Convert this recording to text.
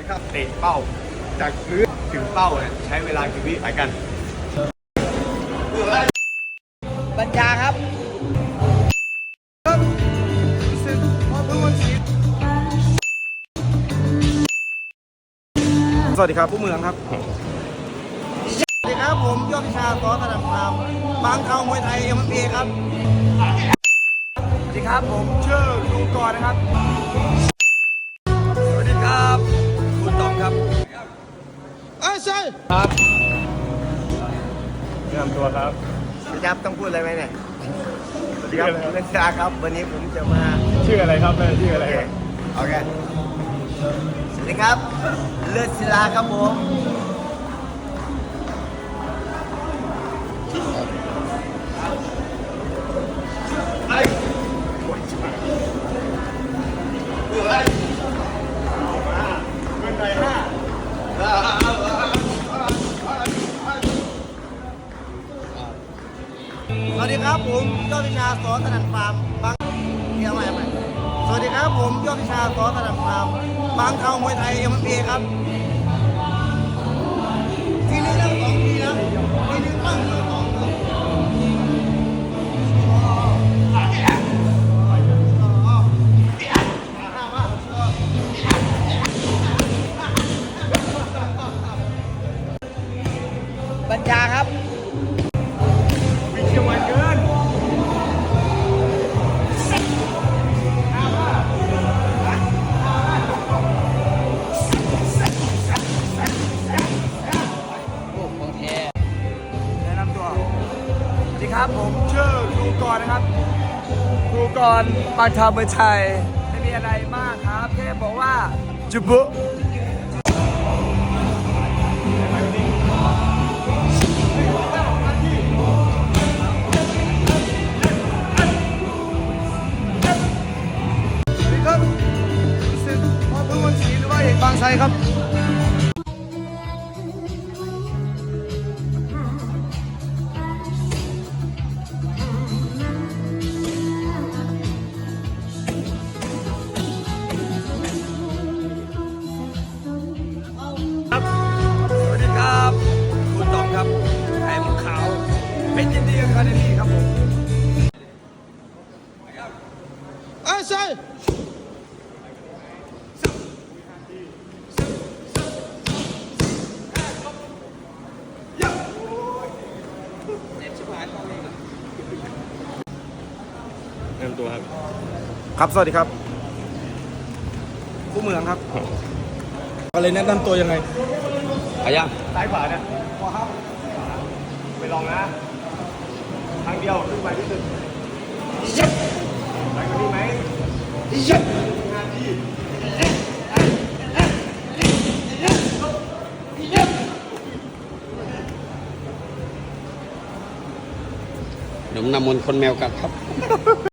ดีครับเตะเป้า จากพื้นถึงเป้าเนี่ยใช้เวลากี่วิไปกันบัญชาครับสึกพอเพิ่งวันศิษสวัสดีครับผู้เมืองครับ สวัสดีครับผมยอดวิชาซอสระดับพามบางเขามวยไทยเอ็มเอครับ สวัสดีครับผมชื่อลุงกรนะครับ สวัสดีครับ คุณต๋อมครับเอ้ยใช่ครับแนะนำตัวครับยับต้องพูดอะไรไหมเนี่ยสวัสดีครับชื่ออะไรครับนักศึกษาครับ วันนี้ผมจะมาชื่ออะไรครับแม่ชื่ออะไรครับโอเคสวัสดีครับ เลือดศิลาครับผม สวัสดีครับผมยอดวิชาสอนถนัดฟาร์มบางเดียวใหม่ใหม่สวัสดีครับผมยอดวิชาสอนถนัดฟาร์มบางเขามวยไทยเอ็มพีครับ สวัสดีครับ ผมชื่อครูกรนะครับครูกรปาชาเบอร์ชัยไม่มีอะไรมากครับแค่บอกว่าจุบุสวัสดีครับสิทธิ์พ่อพึ่งวันศรีหรือว่าเอกบางไทรครับครับ อ้ยใช่แนะนำตัวครับ ครับ สวัสดีครับ ผู้เมืองครับอะไรแนะนำตัวยังไงอายังซ้ายขวาเนี่ยขวาครับไปลองนะครั้งเดียวขึ้นไปที่สุดยับไปกว่านี้ไหม ยับงานที่หนุ่มนำมนต์คนแมวกัดครับ